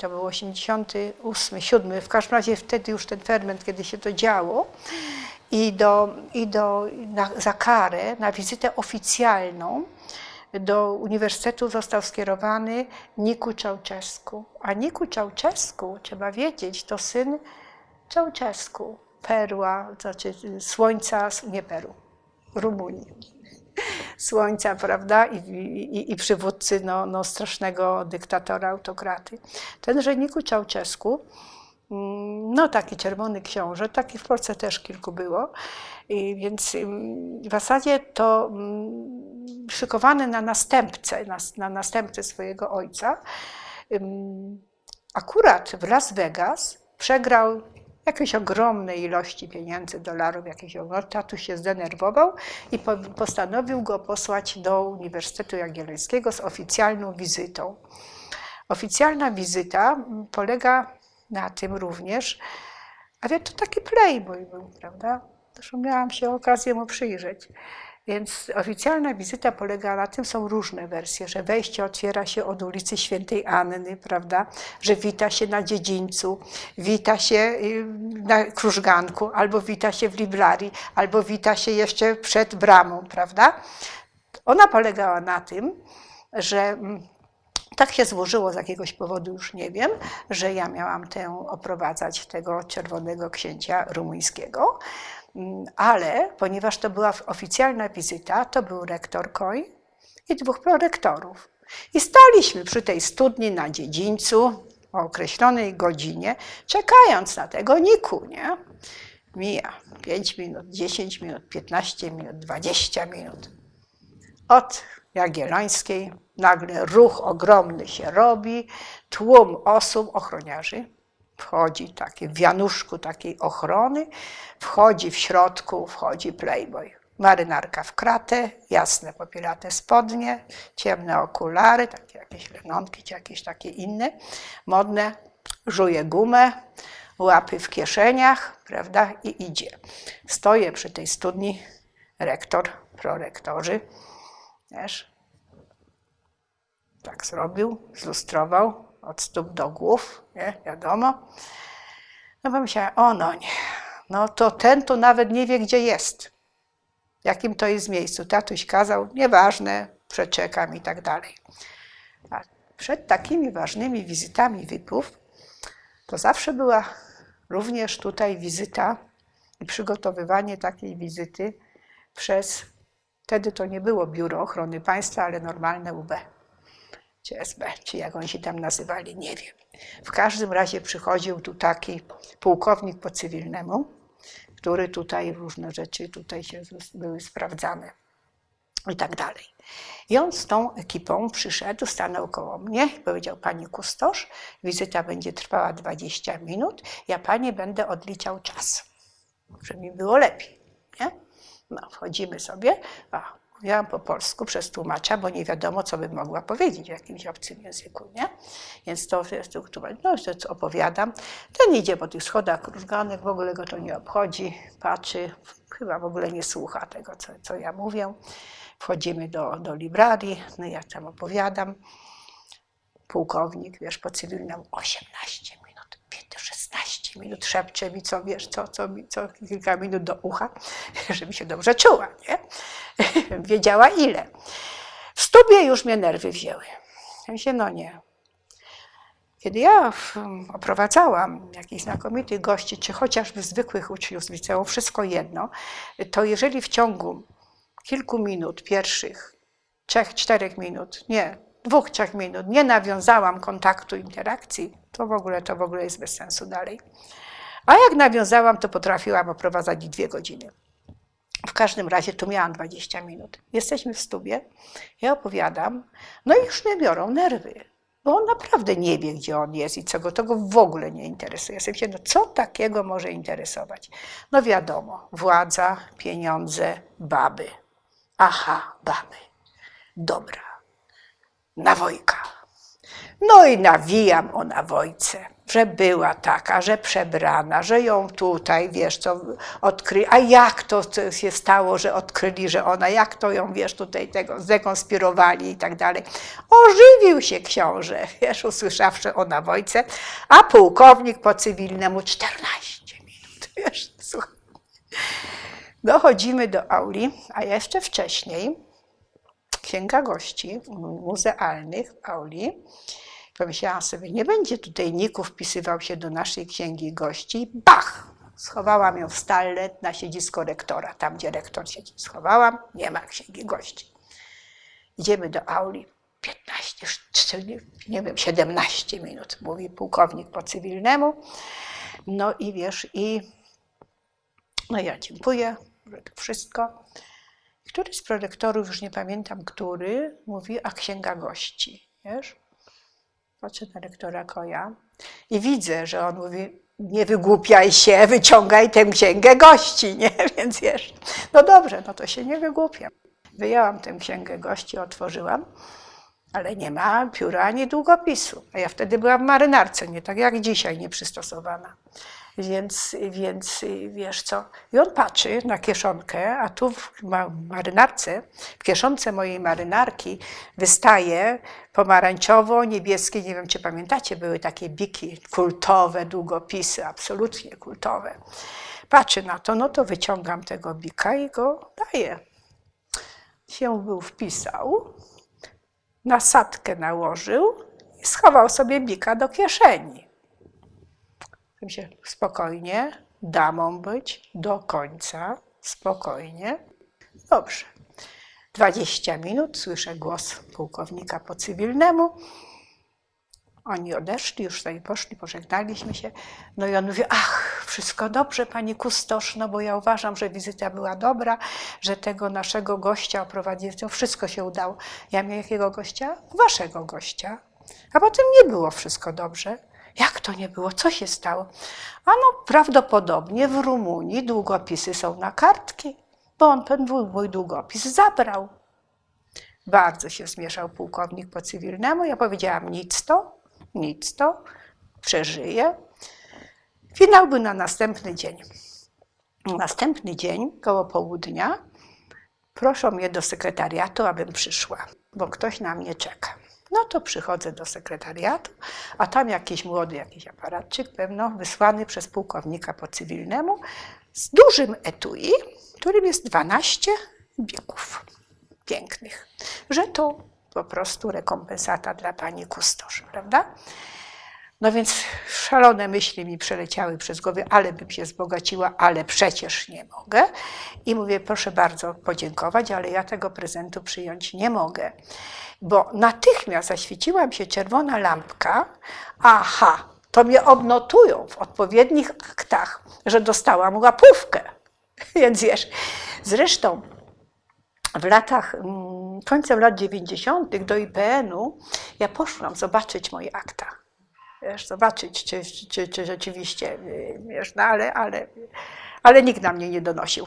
to był 88, 7, w każdym razie wtedy już ten ferment, kiedy się to działo. I, do, i do, na, za karę, na wizytę oficjalną do uniwersytetu został skierowany Niku Czałczesku. A Niku Czałczesku, trzeba wiedzieć, to syn Czałczesku, perła, znaczy słońca, nie Peru, Rumunii. Słońca, prawda, i, i, i przywódcy no, no, strasznego dyktatora, autokraty. Tenże Niku Czałczesku, mm, no taki czerwony książę, taki w Polsce też kilku było, i więc ym, w zasadzie to mm, szykowany na następcę, na, na następcę swojego ojca, akurat w Las Vegas przegrał jakiejś ogromnej ilości pieniędzy, dolarów, jakiś no, tatuś się zdenerwował i po, postanowił go posłać do Uniwersytetu Jagiellońskiego z oficjalną wizytą. Oficjalna wizyta mm, polega na tym również, a wie, to taki playboy był, prawda? Zresztą miałam się okazję mu przyjrzeć. Więc oficjalna wizyta polega na tym, są różne wersje, że wejście otwiera się od ulicy Świętej Anny, prawda, że wita się na dziedzińcu, wita się y, na krużganku, albo wita się w librarii, albo wita się jeszcze przed bramą, prawda. Ona polegała na tym, że mm, tak się złożyło z jakiegoś powodu, już nie wiem, że ja miałam tę oprowadzać tego czerwonego księcia rumuńskiego. Mm, Ale ponieważ to była oficjalna wizyta, to był rektor Koi i dwóch prorektorów. I staliśmy przy tej studni na dziedzińcu o określonej godzinie, czekając na tego Niku, nie? Mija 5 minut, 10 minut, 15 minut, 20 minut. Od Jagiellońskiej nagle ruch ogromny się robi, tłum osób, ochroniarzy, wchodzi taki w wianuszku takiej ochrony, wchodzi w środku, wchodzi playboy. Marynarka w kratę, jasne popielate spodnie, ciemne okulary, takie jakieś lenonki czy jakieś takie inne, modne, żuje gumę, łapy w kieszeniach, prawda, i idzie. Stoję przy tej studni, rektor, prorektorzy, wiesz, tak zrobił, zlustrował od stóp do głów, nie, wiadomo. No pomyślałem, o no nie, no to ten to nawet nie wie, gdzie jest, jakim to jest miejscu. Tatuś kazał, nieważne, przeczekam i tak dalej. A przed takimi ważnymi wizytami VIP-ów to zawsze była również tutaj wizyta i przygotowywanie takiej wizyty przez, wtedy to nie było Biuro Ochrony Państwa, ale normalne UB czy SB, czy jak oni się tam nazywali, nie wiem. W każdym razie przychodził tu taki pułkownik po cywilnemu, który tutaj różne rzeczy tutaj się były sprawdzane i tak dalej. I on z tą ekipą przyszedł, stanął koło mnie i powiedział, pani kustosz, wizyta będzie trwała 20 minut, ja pani będę odliczał czas, żeby mi było lepiej. Nie? No, wchodzimy sobie, a Mówiłam po polsku przez tłumacza, bo nie wiadomo, co bym mogła powiedzieć w jakimś obcym języku, nie? Więc to, to tłumacz, no to opowiadam. Ten idzie po tych schodach krużganych, w ogóle go to nie obchodzi, patrzy, chyba w ogóle nie słucha tego, co, co ja mówię. Wchodzimy do, do librarii, no ja tam opowiadam. Pułkownik, wiesz, po cywilnemu 18 minut, 16 minut szepcze mi, co wiesz, co, co, co kilka minut do ucha, żeby się dobrze czuła, nie? Wiedziała ile. W stubie już mnie nerwy wzięły. Ja się, no nie. Kiedy ja oprowadzałam jakichś znakomitych gości, czy chociażby zwykłych uczniów z liceum, wszystko jedno, to jeżeli w ciągu kilku minut pierwszych, trzech, czterech minut, nie, dwóch, trzech minut nie nawiązałam kontaktu, interakcji, to w ogóle to w ogóle jest bez sensu dalej. A jak nawiązałam, to potrafiłam oprowadzać dwie godziny. W każdym razie tu miałam 20 minut. Jesteśmy w stubie, ja opowiadam, no i już mnie biorą nerwy, bo on naprawdę nie wie, gdzie on jest i co go, to go w ogóle nie interesuje. Ja sobie myślę, no co takiego może interesować? No wiadomo, władza, pieniądze, baby. Aha, baby. Dobra. Nawojka. No i nawijam o nawojce. Że była taka, że przebrana, że ją tutaj, wiesz, co odkryli, a jak to się stało, że odkryli, że ona, jak to ją, wiesz, tutaj tego zdekonspirowali i tak dalej. Ożywił się książę, wiesz, usłyszawszy o nawojce, a pułkownik po cywilnemu 14 minut, wiesz, słuchaj. Dochodzimy do auli, a jeszcze wcześniej księga gości muzealnych w auli. Pomyślałam sobie, nie będzie tutaj niku wpisywał się do naszej księgi gości. Bach! Schowałam ją w stalle na siedzisko rektora, tam gdzie rektor siedzi. Schowałam, nie ma księgi gości. Idziemy do auli. 15, czy nie, nie wiem, 17 minut, mówi pułkownik po cywilnemu. No i wiesz, i no ja dziękuję, że to wszystko. Któryś z prorektorów, już nie pamiętam który, mówi, a księga gości, wiesz? Patrzę na rektora Koja i widzę, że on mówi, nie wygłupiaj się, wyciągaj tę księgę gości, nie? Więc wiesz, no dobrze, no to się nie wygłupiam. Wyjęłam tę księgę gości, otworzyłam, ale nie ma pióra ani długopisu. A ja wtedy byłam w marynarce, nie tak jak dzisiaj, nieprzystosowana. Więc, więc wiesz co, i on patrzy na kieszonkę, a tu w marynarce, w kieszonce mojej marynarki wystaje pomarańczowo-niebieskie, nie wiem czy pamiętacie, były takie biki kultowe, długopisy, absolutnie kultowe. Patrzy na to, no to wyciągam tego bika i go daję. Się był wpisał, nasadkę nałożył i schował sobie bika do kieszeni się spokojnie, damą być do końca, spokojnie. Dobrze. 20 minut, słyszę głos pułkownika po cywilnemu. Oni odeszli, już sobie poszli, pożegnaliśmy się. No i on mówi, ach, wszystko dobrze, pani kustosz, no bo ja uważam, że wizyta była dobra, że tego naszego gościa oprowadziłem, to wszystko się udało. Ja miałem jakiego gościa? Waszego gościa. A potem nie było wszystko dobrze. Jak to nie było? Co się stało? A no prawdopodobnie w Rumunii długopisy są na kartki, bo on ten mój długopis zabrał. Bardzo się zmieszał pułkownik po cywilnemu. Ja powiedziałam nic to, nic to, przeżyję. Finał był na następny dzień. Następny dzień, koło południa, proszą mnie do sekretariatu, abym przyszła, bo ktoś na mnie czeka. No to przychodzę do sekretariatu, a tam jakiś młody, jakiś aparatczyk, pewno wysłany przez pułkownika po cywilnemu, z dużym etui, którym jest 12 biegów pięknych, że to po prostu rekompensata dla pani kustosz, prawda? No więc szalone myśli mi przeleciały przez głowę, ale bym się wzbogaciła, ale przecież nie mogę. I mówię, proszę bardzo podziękować, ale ja tego prezentu przyjąć nie mogę bo natychmiast zaświeciła mi się czerwona lampka. Aha, to mnie odnotują w odpowiednich aktach, że dostałam łapówkę. Więc wiesz, zresztą w latach, mm, końcem lat 90. do IPN-u ja poszłam zobaczyć moje akta. Wiesz, zobaczyć, czy, czy, czy rzeczywiście, wiesz, no ale, ale, ale nikt na mnie nie donosił.